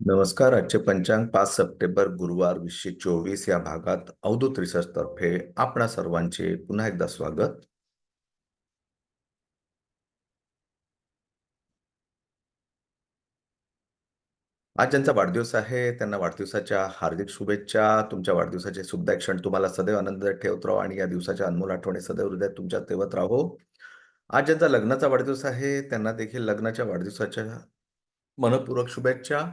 नमस्कार. आजचे पंचांग पाच सप्टेंबर गुरुवार वीसशे चोवीस या भागात अवधूत रिसर्च तर्फे आपणा सर्वांचे पुन्हा एकदा स्वागत. आज ज्यांचा वाढदिवस आहे त्यांना वाढदिवसाच्या हार्दिक शुभेच्छा. तुमच्या वाढदिवसाचे सुद्धा क्षण तुम्हाला सदैव आनंदात ठेवत राहो आणि या दिवसाच्या अनमोल आठवणी सदैव हृदयात तुमच्या ठेवत राहो. आज ज्यांचा लग्नाचा वाढदिवस आहे त्यांना देखील लग्नाच्या वाढदिवसाच्या मनपूर्वक शुभेच्छा.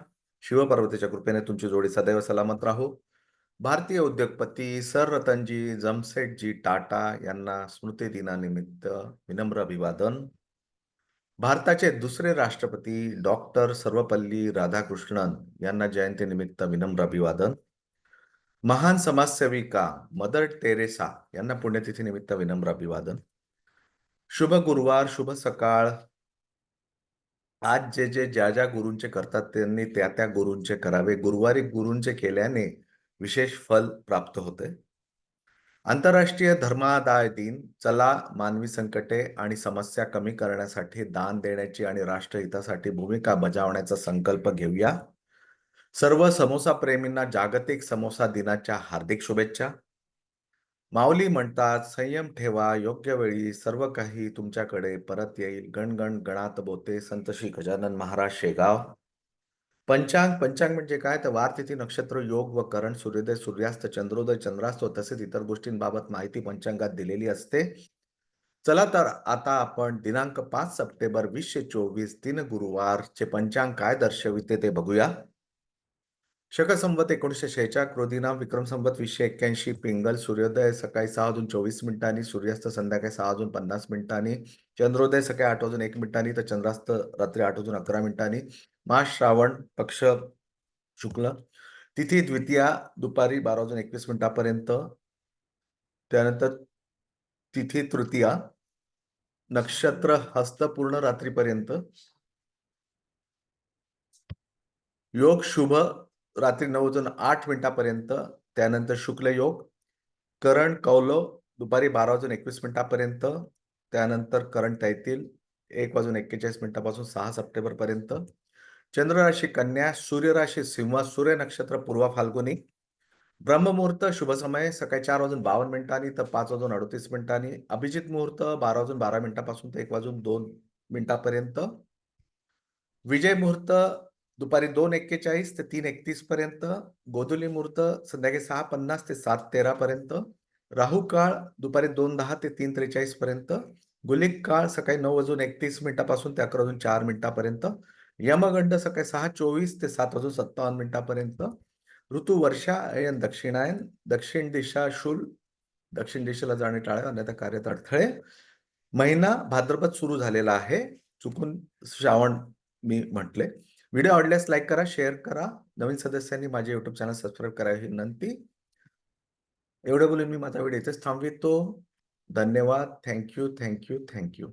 शिवपार्वतीच्या कृपेने तुमची जोडी सदैव सलामत राहो. भारतीय उद्योगपती सर रतनजी जमसेटजी टाटा यांना स्मृती दिनानिमित्त विनम्र अभिवादन. भारताचे दुसरे राष्ट्रपती डॉक्टर सर्वपल्ली राधाकृष्णन यांना जयंतीनिमित्त विनम्र अभिवादन. महान समाजसेविका मदर टेरेसा यांना पुण्यतिथीनिमित्त विनम्र अभिवादन. शुभ गुरुवार शुभ सकाळ आज जे जे ज्या ज्या गुरूंचे करतात त्यांनी त्या त्या गुरूंचे करावे. गुरुवारी गुरूंचे केल्याने विशेष फल प्राप्त होते. आंतरराष्ट्रीय धर्मादाय दिन चला मानवी संकटे आणि समस्या कमी करण्यासाठी दान देण्याची आणि राष्ट्रहितासाठी भूमिका बजावण्याचा संकल्प घेऊया. सर्व समोसा प्रेमींना जागतिक समोसा दिनाच्या हार्दिक शुभेच्छा. माऊली म्हणतात संयम ठेवा योग्य वेळी सर्व काही तुमच्याकडे परत येईल. गणगण गणात बोते संत श्री गजानन महाराज शेगाव. पंचांग पंचांग म्हणजे काय? तर वार तिथी नक्षत्र योग व करण सूर्योदय सूर्यास्त चंद्रोदय चंद्रास्त तसेच इतर गोष्टींबाबत माहिती पंचांगात दिलेली असते. चला तर आता आपण दिनांक पाच सप्टेंबर वीसशे चोवीस तीन गुरुवारचे पंचांग काय दर्शविते ते बघूया. शक संवत एकोणीसशे शेहेचाळ क्रोधीना विक्रम संवत वीसशे एक्क्याऐंशी पिंगल सूर्योदय सकाळी सहा वाजून चोवीस मिनिटांनी सूर्यास्त संध्याकाळी सहा वाजून पन्नास मिनिटांनी चंद्रोदय सकाळी आठ वाजून एक मिनिटांनी तर चंद्रास्त रात्री आठ वाजून अकरा मिनिटांनी मास श्रावण पक्ष शुक्ल तिथी द्वितीया दुपारी बारा वाजून एकवीस मिनिटापर्यंत त्यानंतर तिथी तृतीया नक्षत्र हस्तपूर्ण रात्रीपर्यंत योग शुभ रात्री नऊ वाजून आठ मिनिटापर्यंत त्यानंतर शुक्ल योग करण कौलव दुपारी बारा वाजून एकवीस मिनिटापर्यंत त्यानंतर करण येतील एक वाजून एक्केचाळीस मिनिटापासून सहा सप्टेंबरपर्यंत चंद्रराशी कन्या सूर्यराशी सिंह सूर्य नक्षत्र पूर्वा फाल्गुनी ब्रह्ममुहूर्त शुभ समय सकाळी चार वाजून बावन्न मिनिटांनी तर पाच वाजून अडतीस मिनिटांनी अभिजित मुहूर्त बारा वाजून बारा मिनिटापासून ते एक वाजून दोन मिनिटापर्यंत विजय मुहूर्त दुपारी दोन एक्केचाळीस ते तीन एकतीस पर्यंत गोधुली मुहूर्त संध्याकाळी सहा पन्नास ते सात तेरा पर्यंत राहू काळ दुपारी दोन दहा ते तीन त्रेचाळीस पर्यंत गुलिक काळ सकाळी नऊ वाजून एकतीस मिनिटापासून ते अकरा वाजून चार मिनिटापर्यंत यमगंड सकाळी सहा चोवीस ते सात वाजून सत्तावन्न मिनिटापर्यंत ऋतू वर्षायन दक्षिणायन दक्षिण दिशा शूल दक्षिण दिशेला जाणे टाळे अन्यथा कार्यात अडथळे महिना भाद्रपद सुरू झालेला आहे चुकून श्रावण मी म्हटले व्हिडिओ आवडल्यास लाईक करा शेअर करा. नवीन सदस्यांनी माझे युट्यूब चॅनल सबस्क्राईब करा ही विनंती. एवढं बोलून मी माझा व्हिडिओ इथेच थांबवितो. धन्यवाद. Thank you thank you thank you.